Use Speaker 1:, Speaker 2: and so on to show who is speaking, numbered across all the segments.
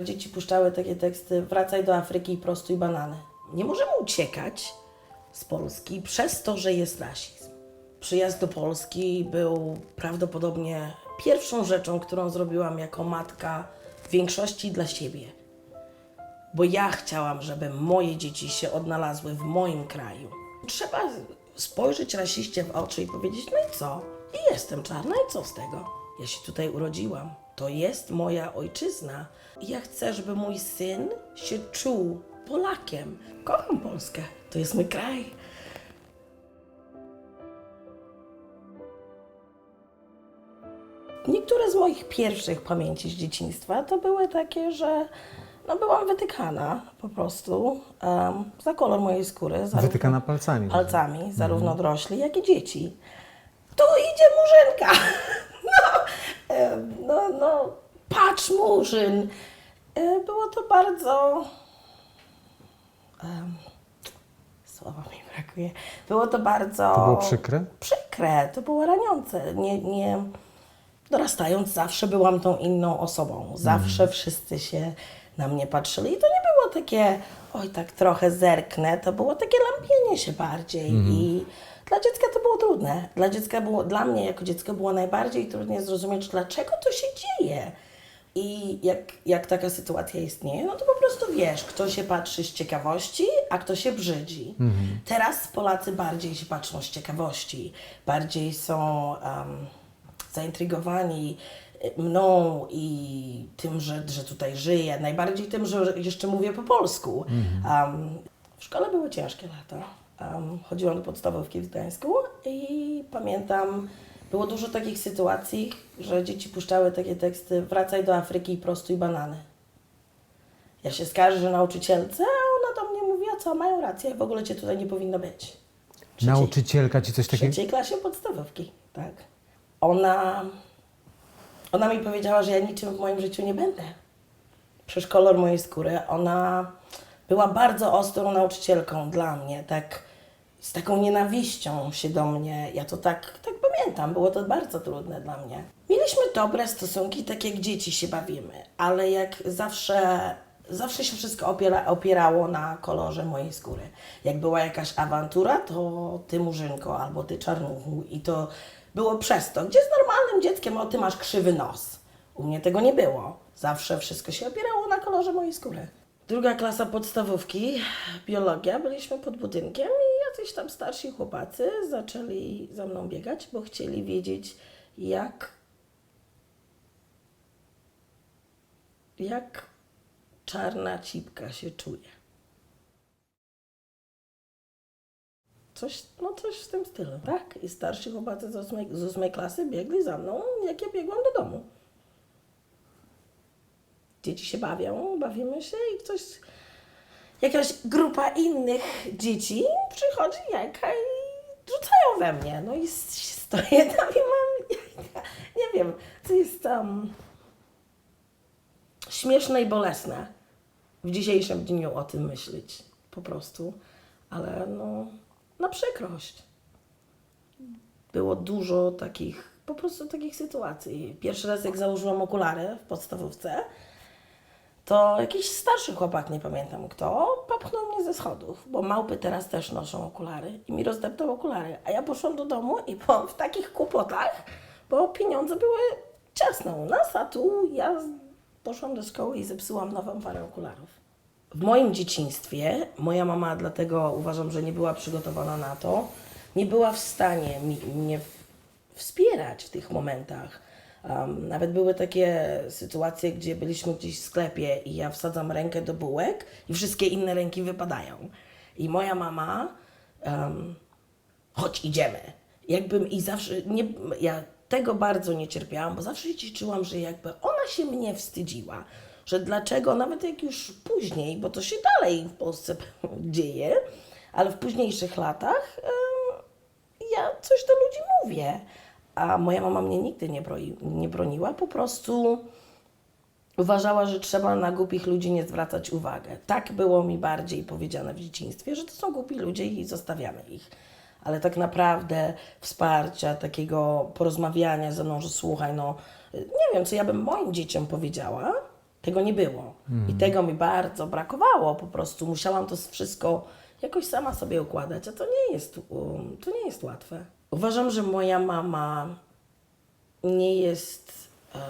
Speaker 1: Dzieci puszczały takie teksty: wracaj do Afryki i prostuj banany. Nie możemy uciekać z Polski przez to, że jest rasizm. Przyjazd do Polski był prawdopodobnie pierwszą rzeczą, którą zrobiłam jako matka w większości dla siebie. Bo ja chciałam, żeby moje dzieci się odnalazły w moim kraju. Trzeba spojrzeć rasiście w oczy i powiedzieć: No i co? I jestem czarna, i co z tego? Ja się tutaj urodziłam. To jest moja ojczyzna. Ja chcę, żeby mój syn się czuł Polakiem. Kocham Polskę. To jest mój kraj. Niektóre z moich pierwszych pamięci z dzieciństwa to były takie, że no byłam wytykana po prostu em, za kolor mojej skóry. zarówno-
Speaker 2: Wytykana palcami.
Speaker 1: palcami, zarówno dorośli, jak i dzieci. Tu idzie murzynka! No, no, patrz murzyn! E, Było to bardzo... Słowa mi brakuje. Było to bardzo...
Speaker 2: To było przykre?
Speaker 1: Przykre, to było raniące. Nie, nie... Dorastając zawsze byłam tą inną osobą. Zawsze wszyscy się na mnie patrzyli. I to nie było takie, oj, tak trochę zerknę. To było takie lampienie się bardziej. I dla dziecka to było trudne. Dla dziecka było, dla mnie jako dziecko było najbardziej trudnie zrozumieć, dlaczego to się dzieje. I jak, jak taka sytuacja istnieje, no to po prostu wiesz, kto się patrzy z ciekawości, a kto się brzydzi. Teraz Polacy bardziej się patrzą z ciekawości, bardziej są em, zaintrygowani y, mną i tym, że, że tutaj żyję, najbardziej tym, że jeszcze mówię po polsku. Em, w szkole były ciężkie lata. Em, chodziłam do podstawówki w Gdańsku i pamiętam, było dużo takich sytuacji, że dzieci puszczały takie teksty wracaj do Afryki i prostuj banany. Ja się skarżę nauczycielce, a ona do mnie mówi, a co, mają rację, w ogóle cię tutaj nie powinno być. Trzeciej-
Speaker 2: Nauczycielka ci coś
Speaker 1: w
Speaker 2: takiego...
Speaker 1: trzeciej klasie podstawówki, tak. Ona, ona mi powiedziała, że ja niczym w moim życiu nie będę. Przez kolor mojej skóry. Ona była bardzo ostrą nauczycielką dla mnie, tak z taką nienawiścią się do mnie. Ja to tak, tak pamiętam, było to bardzo trudne dla mnie. Mieliśmy dobre stosunki, tak jak dzieci się bawimy, ale jak zawsze, zawsze się wszystko opiera, opierało na kolorze mojej skóry. Jak była jakaś awantura, to ty murzynko albo ty czarnuchu i to było przez to. Gdzie z normalnym dzieckiem, o ty masz krzywy nos. U mnie tego nie było. Zawsze wszystko się opierało na kolorze mojej skóry. Druga klasa podstawówki, biologia, byliśmy pod budynkiem jacyś tam starsi chłopacy zaczęli za mną biegać, bo chcieli wiedzieć, jak. jak czarna cipka się czuje. Coś, no coś w tym stylu, tak? I starsi chłopacy z ósmej, z ósmej klasy biegli za mną, jak ja biegłam do domu dzieci się bawią, bawimy się i ktoś, jakaś grupa innych dzieci przychodzi jajka i rzucają we mnie. No i stoję tam i mam jajka. Nie wiem, co jest tam śmieszne i bolesne w dzisiejszym dniu o tym myśleć po prostu, ale no na przykrość. Było dużo takich, po prostu takich sytuacji. Pierwszy raz jak założyłam okulary w podstawówce, to jakiś starszy chłopak, nie pamiętam kto, popchnął mnie ze schodów, bo małpy teraz też noszą okulary i mi rozdeptał okulary. A ja poszłam do domu i po, w takich kłopotach, bo pieniądze były ciasno u nas, a tu ja poszłam do szkoły i zepsułam nową parę okularów. W moim dzieciństwie moja mama, dlatego uważam, że nie była przygotowana na to, nie była w stanie mi, mnie wspierać w tych momentach. Um, nawet były takie sytuacje, gdzie byliśmy gdzieś w sklepie i ja wsadzam rękę do bułek i wszystkie inne ręki wypadają. I moja mama, um, chodź idziemy. Jakbym i zawsze, nie, ja tego bardzo nie cierpiałam, bo zawsze się czułam, że jakby ona się mnie wstydziła, że dlaczego, nawet jak już później, bo to się dalej w Polsce dzieje, ale w późniejszych latach em, ja coś do ludzi mówię. A moja mama mnie nigdy nie, broi, nie broniła, po prostu uważała, że trzeba na głupich ludzi nie zwracać uwagi. Tak było mi bardziej powiedziane w dzieciństwie, że to są głupi ludzie i zostawiamy ich. Ale tak naprawdę wsparcia, takiego porozmawiania ze mną, że słuchaj, no nie wiem, co ja bym moim dzieciom powiedziała, Tego nie było. I tego mi bardzo brakowało. Po prostu musiałam to wszystko jakoś sama sobie układać, a to nie jest, um, to nie jest łatwe. Uważam, że moja mama nie jest, em,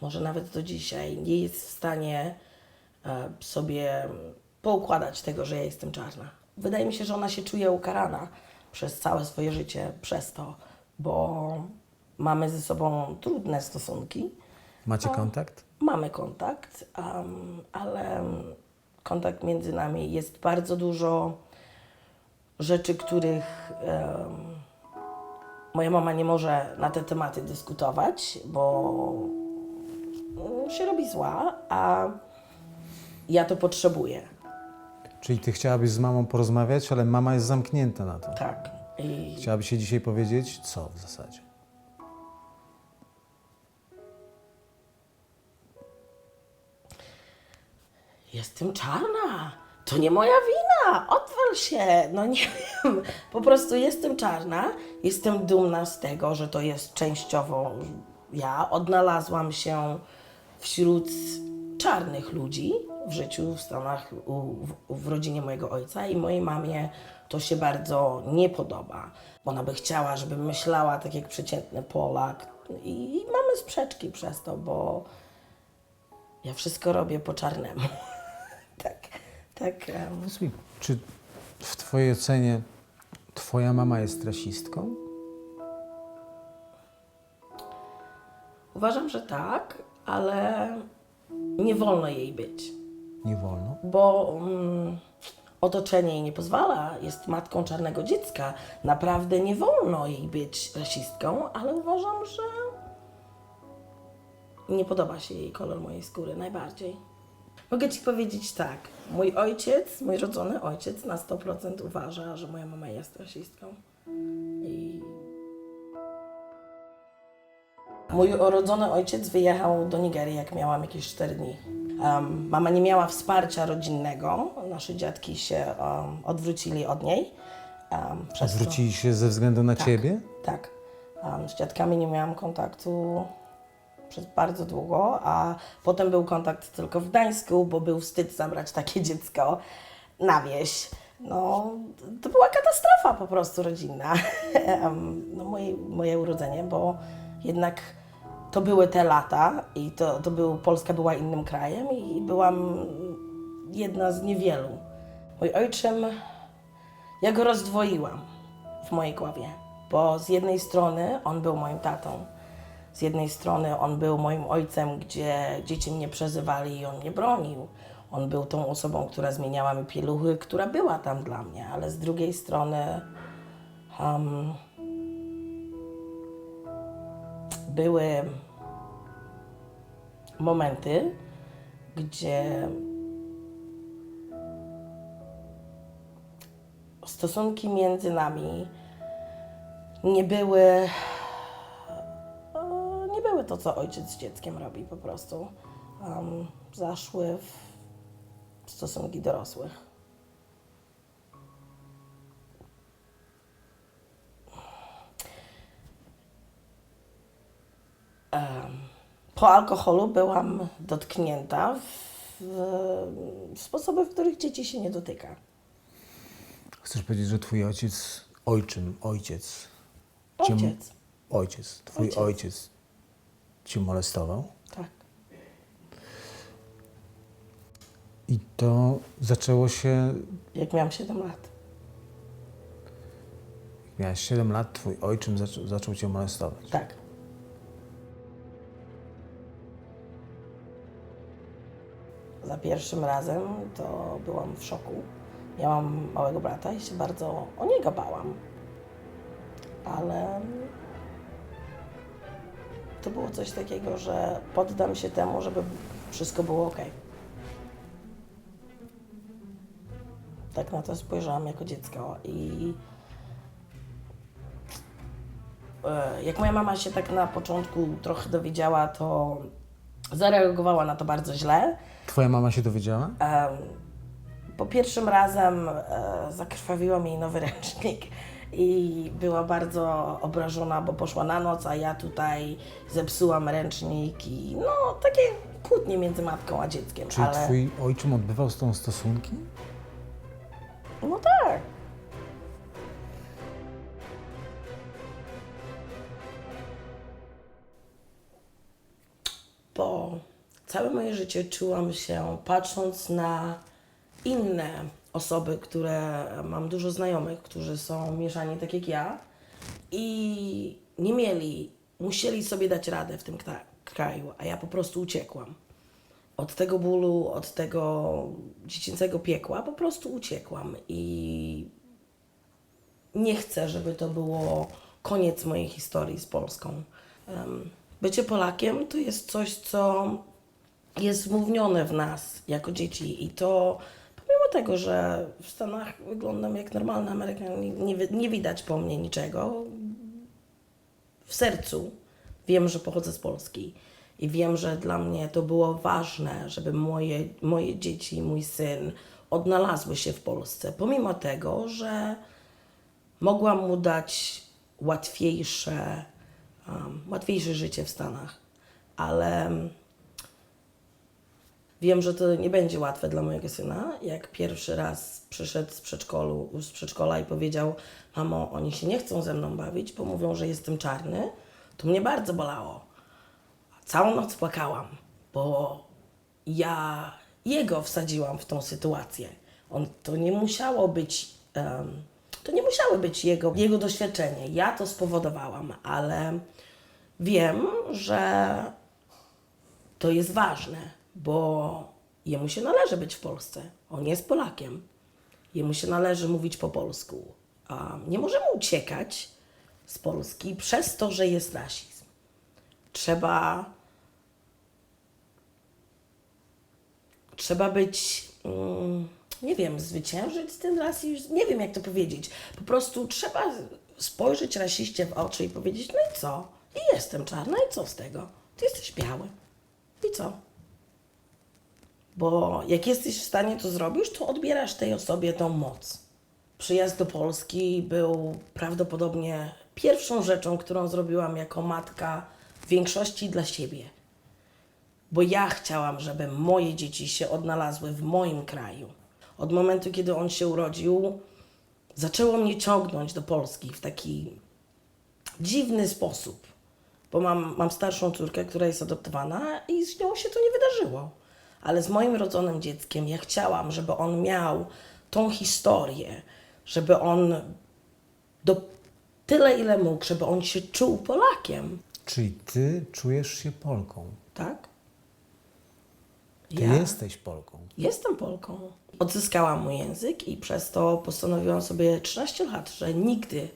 Speaker 1: może nawet do dzisiaj, nie jest w stanie e, sobie poukładać tego, że ja jestem czarna. Wydaje mi się, że ona się czuje ukarana przez całe swoje życie przez to, bo mamy ze sobą trudne stosunki.
Speaker 2: Macie kontakt?
Speaker 1: Mamy kontakt, em, ale kontakt między nami jest bardzo dużo rzeczy, których em, moja mama nie może na te tematy dyskutować, bo mm, się robi zła, a ja to potrzebuję.
Speaker 2: Czyli ty chciałabyś z mamą porozmawiać, ale mama jest zamknięta na to.
Speaker 1: Tak. I
Speaker 2: Chciałabyś się dzisiaj powiedzieć, co w zasadzie?
Speaker 1: Jestem czarna. To nie moja wina. Odwal się. No nie wiem. Po prostu jestem czarna. Jestem dumna z tego, że to jest częściowo ja. Odnalazłam się wśród czarnych ludzi w życiu w Stanach, u, w, w rodzinie mojego ojca i mojej mamie to się bardzo nie podoba. Ona by chciała, żebym myślała tak jak przeciętny Polak. I, i mamy sprzeczki przez to, bo ja wszystko robię po czarnemu. tak, tak. em,
Speaker 2: Powiedz mi, czy w twojej ocenie twoja mama jest rasistką?
Speaker 1: Uważam, że tak, ale nie wolno jej być,
Speaker 2: Nie wolno.
Speaker 1: bo mm, otoczenie jej nie pozwala. Jest matką czarnego dziecka. Naprawdę nie wolno jej być rasistką, ale uważam, że nie podoba się jej kolor mojej skóry najbardziej. Mogę ci powiedzieć tak. Mój ojciec, mój rodzony ojciec na 100% uważa, że moja mama jest rasistką. I Mój urodzony ojciec wyjechał do Nigerii, jak miałam jakieś 4 dni. Em, mama nie miała wsparcia rodzinnego. Nasze dziadki się em, odwrócili od niej. Um, przez to-
Speaker 2: Odwrócili się ze względu na
Speaker 1: Tak.
Speaker 2: ciebie?
Speaker 1: tak. Um, z dziadkami nie miałam kontaktu przez bardzo długo, a potem był kontakt tylko w Gdańsku, bo był wstyd zabrać takie dziecko na wieś. No, to była katastrofa po prostu rodzinna. No, moje, moje urodzenie, bo jednak to były te lata i to, to był, Polska była innym krajem i byłam jedna z niewielu. Mój ojczym ja go rozdwoiłam w mojej głowie, bo z jednej strony on był moim tatą, z jednej strony on był moim ojcem, gdzie dzieci mnie przezywali i on mnie bronił. On był tą osobą, która zmieniała mi pieluchy, która była tam dla mnie, ale z drugiej strony um, były momenty, gdzie stosunki między nami nie były. To, co ojciec z dzieckiem robi po prostu. Um, zaszły w stosunki dorosłych. Em, Po alkoholu byłam dotknięta w, w sposoby, w których dzieci się nie dotyka.
Speaker 2: Chcesz powiedzieć, że twój ojciec, ojczym, ojciec, cię-
Speaker 1: Ojciec.
Speaker 2: ojciec, twój
Speaker 1: Ojciec.
Speaker 2: ojciec cię molestował?
Speaker 1: Tak.
Speaker 2: I to zaczęło się,
Speaker 1: Jak miałam 7 lat.
Speaker 2: jak miałeś 7 lat, twój ojczym zaczął, zaczął cię molestować.
Speaker 1: Tak. Za pierwszym razem to byłam w szoku. Miałam małego brata i się bardzo o niego bałam. Ale to było coś takiego, że poddam się temu, żeby wszystko było ok. Tak na to spojrzałam jako dziecko i e, jak moja mama się tak na początku trochę dowiedziała, to zareagowała na to bardzo źle.
Speaker 2: Twoja mama się dowiedziała?
Speaker 1: Po pierwszym razem e, zakrwawiłam jej nowy ręcznik i była bardzo obrażona, bo poszła na noc, a ja tutaj zepsułam ręcznik i no takie kłótnie między matką a dzieckiem,
Speaker 2: Czyli
Speaker 1: ale
Speaker 2: twój ojczym odbywał z tą stosunki?
Speaker 1: no tak. Bo całe moje życie czułam się, patrząc na inne osoby, które mam dużo znajomych, którzy są mieszani tak jak ja i nie mieli, musieli sobie dać radę w tym kra- kraju, a ja po prostu uciekłam. Od tego bólu, od tego dziecięcego piekła po prostu uciekłam i nie chcę, żeby to było koniec mojej historii z Polską. Bycie Polakiem to jest coś, co jest wmównione w nas jako dzieci i to pomimo tego, że w Stanach wyglądam jak normalny Amerykanin, nie, nie widać po mnie niczego, w sercu wiem, że pochodzę z Polski i wiem, że dla mnie to było ważne, żeby moje, moje dzieci, mój syn odnalazły się w Polsce, pomimo tego, że mogłam mu dać łatwiejsze, um, łatwiejsze życie w Stanach, ale wiem, że to nie będzie łatwe dla mojego syna. Jak pierwszy raz przyszedł z, przedszkolu, z przedszkola i powiedział: Mamo, oni się nie chcą ze mną bawić, bo mówią, że jestem czarny, to mnie bardzo bolało. Całą noc płakałam, bo ja jego wsadziłam w tą sytuację. On, to nie musiało być, em, to nie musiało być jego, jego doświadczenie. Ja to spowodowałam, ale wiem, że to jest ważne, bo jemu się należy być w Polsce. On jest Polakiem. Jemu się należy mówić po polsku. A nie możemy uciekać z Polski przez to, że jest rasizm. Trzeba. Trzeba być. mm, Nie wiem, zwyciężyć ten rasizm. Nie wiem, jak to powiedzieć. Po prostu trzeba spojrzeć rasiście w oczy i powiedzieć: No i co? I jestem czarna, i co z tego? Ty jesteś biały. I co? Bo jak jesteś w stanie to zrobić, to odbierasz tej osobie tą moc. Przyjazd do Polski był prawdopodobnie pierwszą rzeczą, którą zrobiłam jako matka w większości dla siebie. Bo ja chciałam, żeby moje dzieci się odnalazły w moim kraju. Od momentu, kiedy on się urodził, zaczęło mnie ciągnąć do Polski w taki dziwny sposób. Bo mam, mam starszą córkę, która jest adoptowana i z nią się to nie wydarzyło. Ale z moim rodzonym dzieckiem ja chciałam, żeby on miał tą historię, żeby on do tyle, ile mógł, żeby on się czuł Polakiem.
Speaker 2: Czyli ty czujesz się Polką.
Speaker 1: Tak?
Speaker 2: Ty jesteś Polką.
Speaker 1: Jestem Polką. Odzyskałam mój język i przez to postanowiłam sobie 13 lat, że nigdy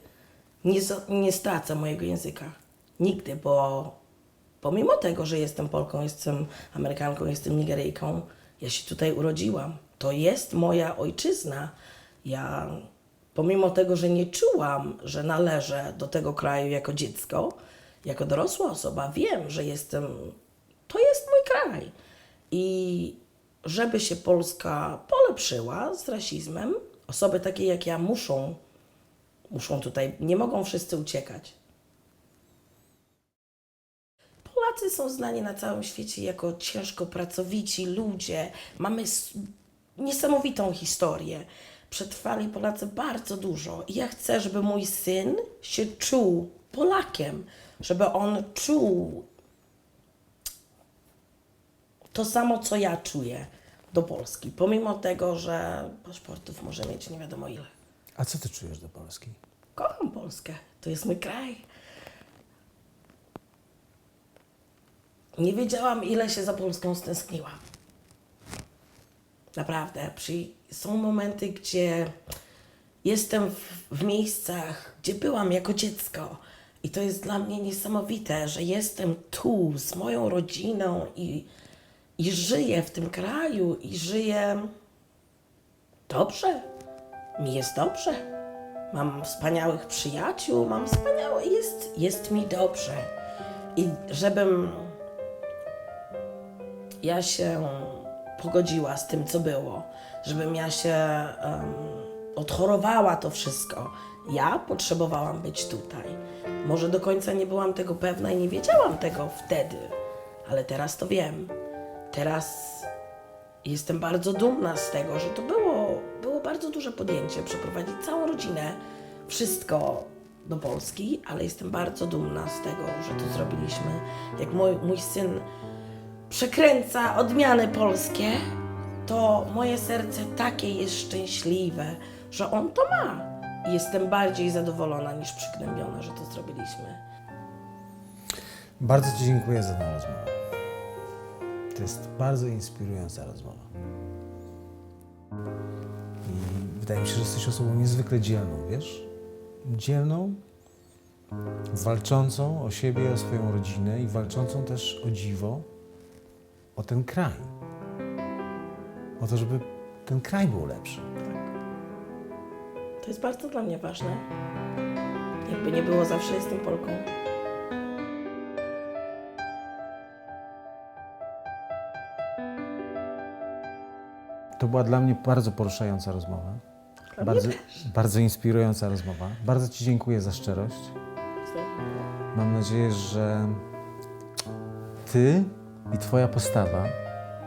Speaker 1: nie, nie stracę mojego języka. Nigdy, bo pomimo tego, że jestem Polką, jestem Amerykanką, jestem Nigeryjką, ja się tutaj urodziłam. To jest moja ojczyzna. Ja pomimo tego, że nie czułam, że należę do tego kraju jako dziecko, jako dorosła osoba, wiem, że jestem. To jest mój kraj. I żeby się Polska polepszyła z rasizmem, osoby takie jak ja muszą, muszą tutaj, nie mogą wszyscy uciekać. Polacy są znani na całym świecie jako ciężko pracowici ludzie. Mamy niesamowitą historię. Przetrwali Polacy bardzo dużo. I ja chcę, żeby mój syn się czuł Polakiem, żeby on czuł to samo, co ja czuję do Polski. Pomimo tego, że paszportów może mieć nie wiadomo ile.
Speaker 2: A co ty czujesz do Polski?
Speaker 1: Kocham Polskę. To jest mój kraj. Wiedziałam, ile się za Polską stęskniłam. Naprawdę. Przy... Są momenty, gdzie jestem w, w miejscach, gdzie byłam jako dziecko. I to jest dla mnie niesamowite, że jestem tu z moją rodziną i, i żyję w tym kraju i żyję dobrze. Mi jest dobrze. Mam wspaniałych przyjaciół, mam wspaniałe, jest, jest mi dobrze. I żebym ja się pogodziła z tym, co było, żebym ja się em, odchorowała to wszystko. Ja potrzebowałam być tutaj. Może do końca nie byłam tego pewna i nie wiedziałam tego wtedy, ale teraz to wiem. Teraz jestem bardzo dumna z tego, że to było, było bardzo duże podjęcie przeprowadzić całą rodzinę, wszystko do Polski, ale jestem bardzo dumna z tego, że to zrobiliśmy. Jak mój, mój syn przekręca odmiany polskie, to moje serce takie jest szczęśliwe, że on to ma. Jestem bardziej zadowolona niż przygnębiona, że to zrobiliśmy.
Speaker 2: Bardzo Ci dziękuję za tę rozmowę. To jest bardzo inspirująca rozmowa. I wydaje mi się, że jesteś osobą niezwykle dzielną, wiesz? Dzielną, walczącą o siebie, o swoją rodzinę i walczącą też o dziwo, o ten kraj. O to, żeby ten kraj był lepszy.
Speaker 1: To jest bardzo dla mnie ważne. Jakby nie było, zawsze jestem Polką.
Speaker 2: To była dla mnie bardzo poruszająca rozmowa.
Speaker 1: Dla
Speaker 2: Bardzo,
Speaker 1: też.
Speaker 2: bardzo inspirująca rozmowa. Bardzo Ci dziękuję za szczerość. Mam nadzieję, że Ty i Twoja postawa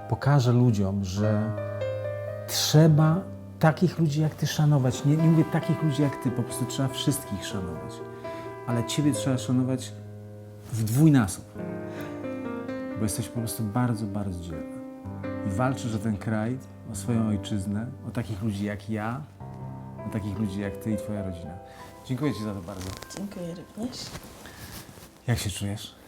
Speaker 2: pokaże ludziom, że trzeba takich ludzi jak Ty szanować. Nie, nie mówię takich ludzi jak Ty, po prostu trzeba wszystkich szanować. Ale Ciebie trzeba szanować w dwójnasób. Bo jesteś po prostu bardzo, bardzo dzielna. I walczysz o ten kraj, o swoją ojczyznę, o takich ludzi jak ja, o takich ludzi jak Ty i Twoja rodzina. Dziękuję Ci za to bardzo.
Speaker 1: Dziękuję również.
Speaker 2: Jak się czujesz?